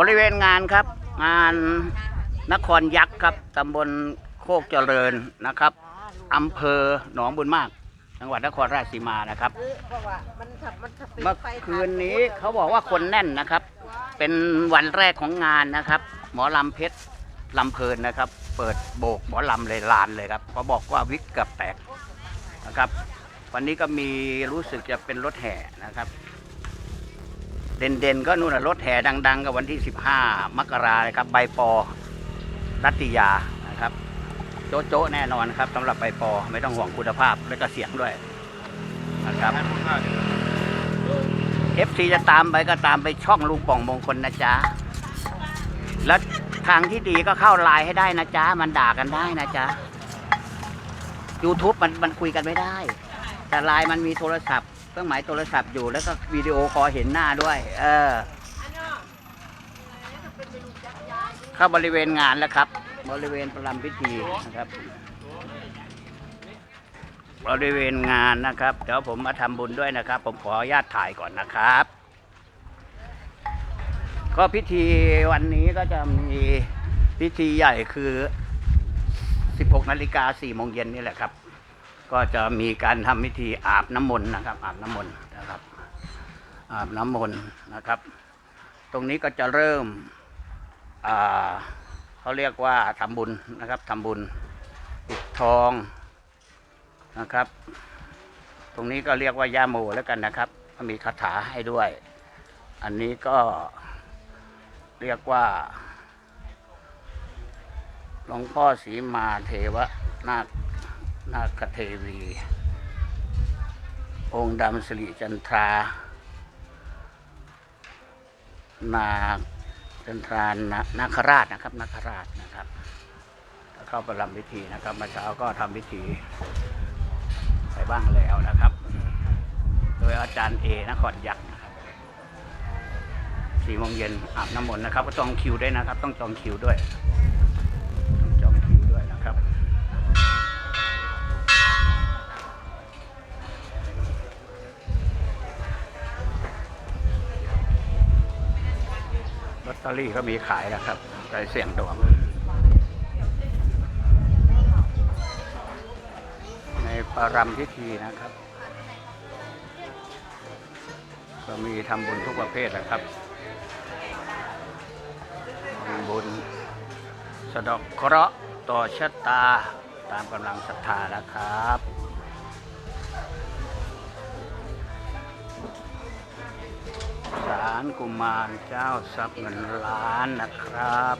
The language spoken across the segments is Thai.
บริเวณงานครับ งานนครยักษ์ครับตำบลโคกเจริญนะครับอำเภอหนองบุญมาก จังหวัดนครราชสีมานะครับเพราะว่ามันถ้ามันถ้าปิดเมื่อไฟคืนนี้เขาบอกว่าคนแน่นนะครับ เป็นวันแรกของงานนะครับ หมอลำเพชรลำเพลินนะครับ เปิดโบกหมอลำเลยลานเลยครับเขาบอกว่าวิกเกับแตกนะครับ วันนี้ก็มีรู้สึกจะเป็นรถแห่นะครับ เด่นๆ ก็นู่นนะรถแห่ดัง ๆ กับวันที่ 15 มกราเลยครับ ใบปอรัตติยานะครับ โจ๊ะๆแน่นอนครับสำหรับใบปอไม่ต้องห่วงคุณภาพและก็เสียงด้วยนะครับเอฟซีจะตามไปก็ตามไปช่องลุงป่องมงคลนะจ๊ะ แล้วทางที่ดีก็เข้าไลน์ให้ได้นะจ๊ะ มันด่ากันได้นะจ๊ะ YouTube มันมันคุยกันไม่ได้ แต่ไลน์มันมีโทรศัพท์ เครื่องหมายโทรศัพท์อยู่แล้วก็วิดีโอคอลเห็นหน้าด้วย เออ เข้าบริเวณงานแล้วครับ บริเวณประลำพิธีนะครับ บริเวณงานนะครับเดี๋ยวผมมาทำบุญด้วยนะครับ ผมขออนุญาตถ่ายก่อนนะครับ ก็พิธีวันนี้ก็จะมีพิธีใหญ่คือ 16นาฬิกา4โมงเย็นนี่แหละครับ ก็จะมีการทำพิธีอาบน้ำมนต์นะครับ อาบน้ำมนต์นะครับ อาบน้ำมนต์นะครับ ตรงนี้ก็จะเริ่มเขาเรียกว่าทำบุญนะครับทำบุญปิดทองนะครับ ตรงนี้ก็เรียกว่าย่าโมแล้วกันนะครับมีคาถาให้ด้วย อันนี้ก็เรียกว่าหลวงพ่อศรีมาเทวนาค นาคเทวี องค์ดำสิริจันทรา นาจันทรานานาคราชนะครับนาคราชนะครับเข้าประลำพิธีนะครับเมื่อเช้าก็ทำพิธีไปบ้างแล้วนะครับ โดยอาจารย์เอนครยักษ์นะครับสี่โมงเย็นอาบน้ำมนต์นะครับก็จองคิวด้วยนะครับ ต้องจองคิวด้วย ตอรี่ก็มีขายนะครับใจเสี่ยงดวงในปรำพิธีนะครับ ก็มีทำบุญทุกประเภทนะครับทำบุญสะดอกเคราะห์ต่อชะตาตามกำลังศรัทธานะครับ สารกุมารเจ้าทรัพย์เงินล้านนะครับ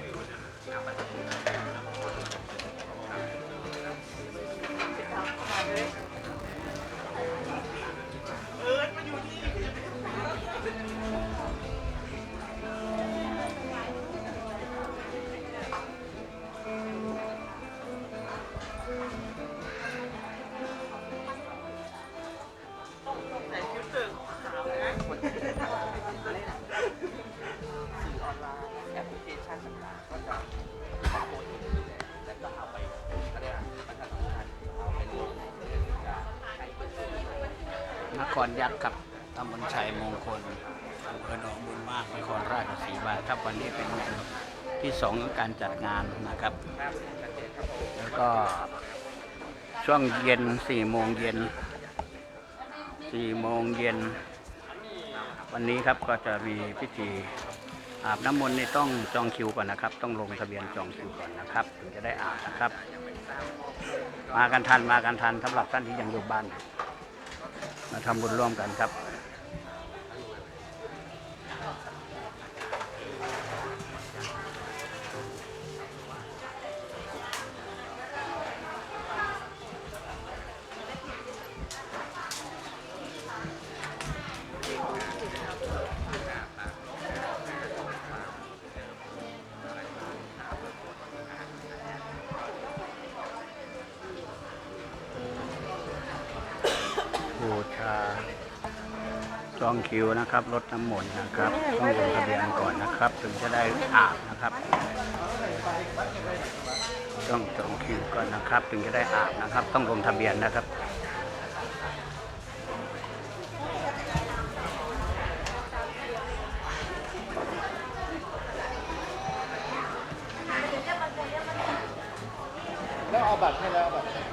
นครยักษ์ครับตำบลชัยมงคลอำเภอหนองบุญมากนครราชสีมาครับวันนี้เป็นงานที่สองของการจัดงานนะครับ แล้วก็ช่วงเย็นสี่โมงเย็นสี่โมงเย็น วันนี้ครับก็จะมีพิธีอาบน้ำมนต์นี่ต้องจองคิวก่อนนะครับ ต้องลงทะเบียนจองคิวก่อนนะครับถึงจะได้อาบนะครับ มากันทันมากันทันสำหรับท่านที่ยังอยู่บ้าน มาทำบุญร่วมกันครับ บูชาจองคิวนะครับรถน้ำมนต์นะครับต้องลงทะเบียนก่อนนะครับ ถึงจะได้อาบนะครับ ต้องจองคิวก่อนนะครับ ถึงจะได้อาบนะครับ ต้องลงทะเบียนนะครับแล้วเอาบัตรให้แล้วบัตร